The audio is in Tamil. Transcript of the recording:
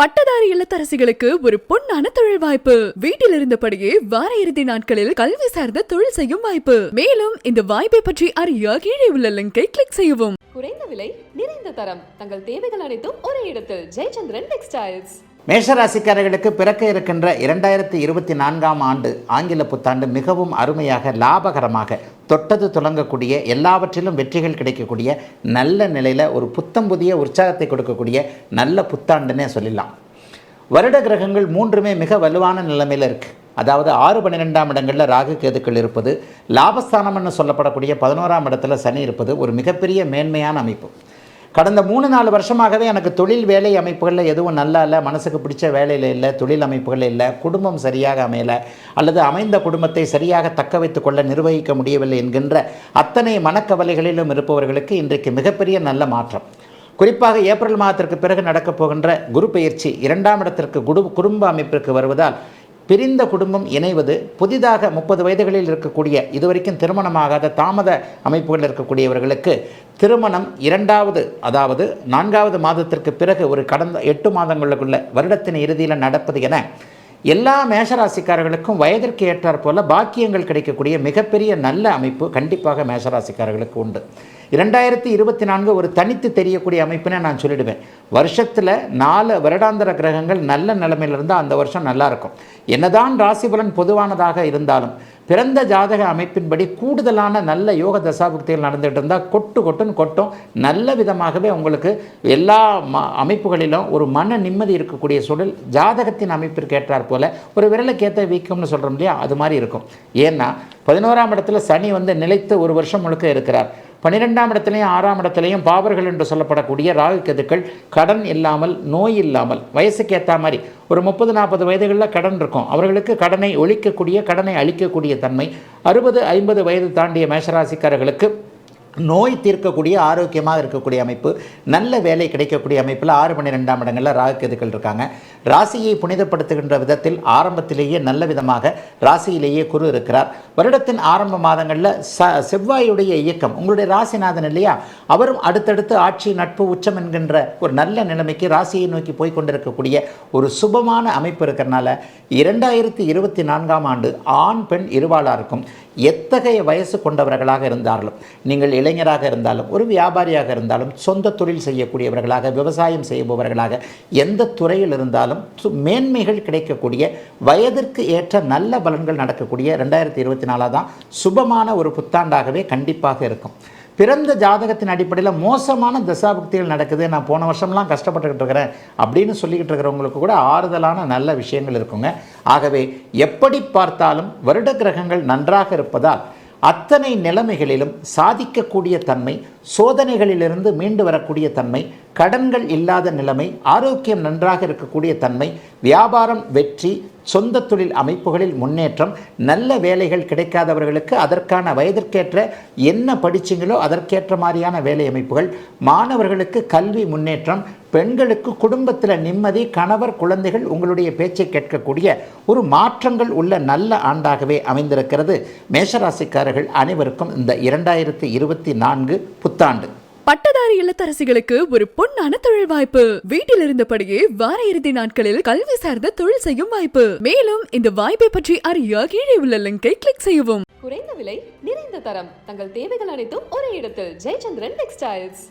பட்டதாரி இல்லத்தரசிகளுக்கு ஒரு பொன்னான தொழில் வாய்ப்பு. வீட்டில் இருந்தபடியே வார இறுதி நாட்களில் கல்வி சார்ந்த தொழில் செய்யும் வாய்ப்பு. மேலும் இந்த வாய்ப்பை பற்றி அறிய கீழே உள்ள லிங்கை கிளிக் செய்யவும். குறைந்த விலை நிறைந்த தரம். தங்கள் தேவைகள் அனைத்தும் ஒரே இடத்தில். ஜெயச்சந்திரன் டெக்ஸ்டைல்ஸ் மேஷராசிக்காரர்களுக்கு பிறக்க இருக்கின்ற இரண்டாயிரத்தி இருபத்தி நான்காம் ஆண்டு ஆங்கில புத்தாண்டு மிகவும் அருமையாக லாபகரமாக தொட்டது துலங்கக்கூடிய எல்லாவற்றிலும் வெற்றிகள் கிடைக்கக்கூடிய நல்ல நிலையில் ஒரு புத்தம் புதிய உற்சாகத்தை கொடுக்கக்கூடிய நல்ல புத்தாண்டுன்னே சொல்லிடலாம். வருட கிரகங்கள் மூன்றுமே மிக வலுவான நிலைமையில் இருக்குது அதாவது ஆறு பன்னிரெண்டாம் இடங்களில் ராகு கேதுக்கள் இருப்பது லாபஸ்தானம்னு சொல்லப்படக்கூடிய பதினோராம் இடத்துல சனி இருப்பது ஒரு மிகப்பெரிய மேன்மையான அமைப்பு. கடந்த மூணு நாலு வருஷமாகவே எனக்கு தொழில் வேலை அமைப்புகளில் எதுவும் நல்லா இல்லை மனசுக்கு பிடிச்ச வேலையில் இல்லை தொழில் அமைப்புகள் இல்லை குடும்பம் சரியாக அமையலை அல்லது அமைந்த குடும்பத்தை சரியாக தக்க வைத்து கொள்ள நிர்வகிக்க முடியவில்லை என்கின்ற அத்தனை மனக்கவலைகளிலும் இருப்பவர்களுக்கு இன்றைக்கு மிகப்பெரிய நல்ல மாற்றம். குறிப்பாக ஏப்ரல் மாதத்திற்கு பிறகு நடக்கப் போகின்ற குரு பயிற்சி இரண்டாம் இடத்திற்கு குடு குடும்ப அமைப்பிற்கு வருவதால் பிரிந்த குடும்பம் இணைவது புதிதாக முப்பது வயதுகளில் இருக்கக்கூடிய இதுவரைக்கும் திருமணமாகாத தாமத அமைப்புகளில் இருக்கக்கூடியவர்களுக்கு திருமணம் இரண்டாவது அதாவது நான்காவது மாதத்திற்கு பிறகு ஒரு கடந்த எட்டு மாதங்களுக்குள்ள வருடத்தின் இறுதியில் நடப்பது என எல்லா மேஷராசிக்காரர்களுக்கும் வயதிற்கு ஏற்றாற்போல் பாக்கியங்கள் கிடைக்கக்கூடிய மிகப்பெரிய நல்ல அமைப்பு கண்டிப்பாக மேஷராசிக்காரர்களுக்கு உண்டு. இரண்டாயிரத்தி இருபத்தி நான்கு ஒரு தனித்து தெரியக்கூடிய அமைப்புனே நான் சொல்லிடுவேன். வருஷத்தில் நாலு வருடாந்திர கிரகங்கள் நல்ல நிலைமையில் இருந்தால் அந்த வருஷம் நல்லாயிருக்கும் என்னதான் ராசிபலன் பொதுவானதாக இருந்தாலும் பிறந்த ஜாதக அமைப்பின்படி கூடுதலான நல்ல யோக தசாபுக்திகள் நடந்துகிட்டு இருந்தால் கொட்டு கொட்டுன்னு கொட்டும். நல்ல விதமாகவே உங்களுக்கு எல்லா ம அமைப்புகளிலும் ஒரு மன நிம்மதி இருக்கக்கூடிய சூழல் ஜாதகத்தின் அமைப்பிற்கு ஏற்றாற் போல ஒரு விரலைக்கேற்ற வீக்கம்னு சொல்கிறோம் இல்லையா? அது மாதிரி இருக்கும். ஏன்னா பதினோராம் இடத்துல சனி வந்து நிலைத்து ஒரு வருஷம் முழுக்க இருக்கிறார். பன்னிரெண்டாம் இடத்துலையும் ஆறாம் இடத்துலையும் பாவர்கள் என்று சொல்லப்படக்கூடிய ராகு கதுக்கள் கடன் இல்லாமல் நோய் இல்லாமல் வயசுக்கு ஏற்ற மாதிரி ஒரு முப்பது நாற்பது வயதுகளில் கடன் இருக்கும். அவர்களுக்கு கடனை ஒழிக்கக்கூடிய கடனை அளிக்கக்கூடிய தன்மை அறுபது ஐம்பது வயது தாண்டிய மேஷராசிக்காரர்களுக்கு நோய் தீர்க்கக்கூடிய ஆரோக்கியமாக இருக்கக்கூடிய அமைப்பு நல்ல வேலை கிடைக்கக்கூடிய அமைப்பில் ஆறு மணி ரெண்டாம் இடங்களில் ராகு இருக்காங்க. ராசியை புனிதப்படுத்துகின்ற விதத்தில் ஆரம்பத்திலேயே நல்ல விதமாக ராசியிலேயே குரு இருக்கிறார். வருடத்தின் ஆரம்ப மாதங்களில் ச செவ்வாயுடைய இயக்கம் உங்களுடைய ராசிநாதன் இல்லையா? அவரும் அடுத்தடுத்து ஆட்சி நட்பு உச்சம் என்கின்ற ஒரு நல்ல நிலைமைக்கு ராசியை நோக்கி போய் கொண்டிருக்கக்கூடிய ஒரு சுபமான அமைப்பு இருக்கிறனால இரண்டாயிரத்தி இருபத்தி நான்காம் ஆண்டு ஆண் பெண் இருவாளாருக்கும் எத்தகைய வயசு கொண்டவர்களாக இருந்தாலும் நீங்கள் இளைஞராக இருந்தாலும் ஒரு வியாபாரியாக இருந்தாலும் சொந்த தொழில் செய்யக்கூடியவர்களாக விவசாயம் செய்பவர்களாக எந்த துறையில் இருந்தாலும் சு- மேன்மைகள் கிடைக்கக்கூடிய வயதிற்கு ஏற்ற நல்ல பலன்கள் நடக்கக்கூடிய ரெண்டாயிரத்தி இருபத்தி நாலாக தான் சுபமான ஒரு புத்தாண்டாகவே கண்டிப்பாக இருக்கும். பிறந்த ஜாதகத்தின் அடிப்படையில் மோசமான தசாபக்திகள் நடக்குது நான் போன வருஷம்லாம் கஷ்டப்பட்டுக்கிட்டு இருக்கிறேன் அப்படின்னு சொல்லிக்கிட்டு இருக்கிறவங்களுக்கு கூட ஆறுதலான நல்ல விஷயங்கள் இருக்குங்க. ஆகவே எப்படி பார்த்தாலும் வருட கிரகங்கள் நன்றாக இருப்பதால் அத்தனை நிலைமைகளிலும் சாதிக்கக்கூடிய தன்மை சோதனைகளிலிருந்து மீண்டு வரக்கூடிய தன்மை கடன்கள் இல்லாத நிலைமை ஆரோக்கியம் நன்றாக இருக்கக்கூடிய தன்மை வியாபாரம் வெற்றி சொந்த தொழில் அமைப்புகளில் முன்னேற்றம் நல்ல வேலைகள் கிடைக்காதவர்களுக்கு அதற்கான வயதிற்கேற்ற என்ன படிச்சீங்களோ அதற்கேற்ற மாதிரியான வேலை அமைப்புகள் மாணவர்களுக்கு கல்வி முன்னேற்றம் பெண்களுக்கு குடும்பத்தில் நிம்மதி கணவர் குழந்தைகள் உங்களுடைய பேச்சை கேட்கக்கூடிய ஒரு மாற்றங்கள் உள்ள நல்ல ஆண்டாகவே அமைந்திருக்கிறது. மேஷராசிக்காரர்கள் அனைவருக்கும் இந்த இரண்டாயிரத்தி இருபத்தி நான்கு புத்தாண்டு. பட்டதாரி இல்லத்தரசிகளுக்கு ஒரு பொன்னான தொழில் வாய்ப்பு. வீட்டில் இருந்தபடியே வார இறுதி நாட்களில் கல்வி சார்ந்த தொழில் செய்யும் வாய்ப்பு. மேலும் இந்த வாய்ப்பை பற்றி அறிய கீழே உள்ள லிங்கை கிளிக் செய்யவும். குறைந்த விலை நிறைந்த தரம். தங்கள் தேவைகள் அனைத்தும் ஒரே இடத்தில். ஜெயச்சந்திரன் டெக்ஸ்டைல்ஸ்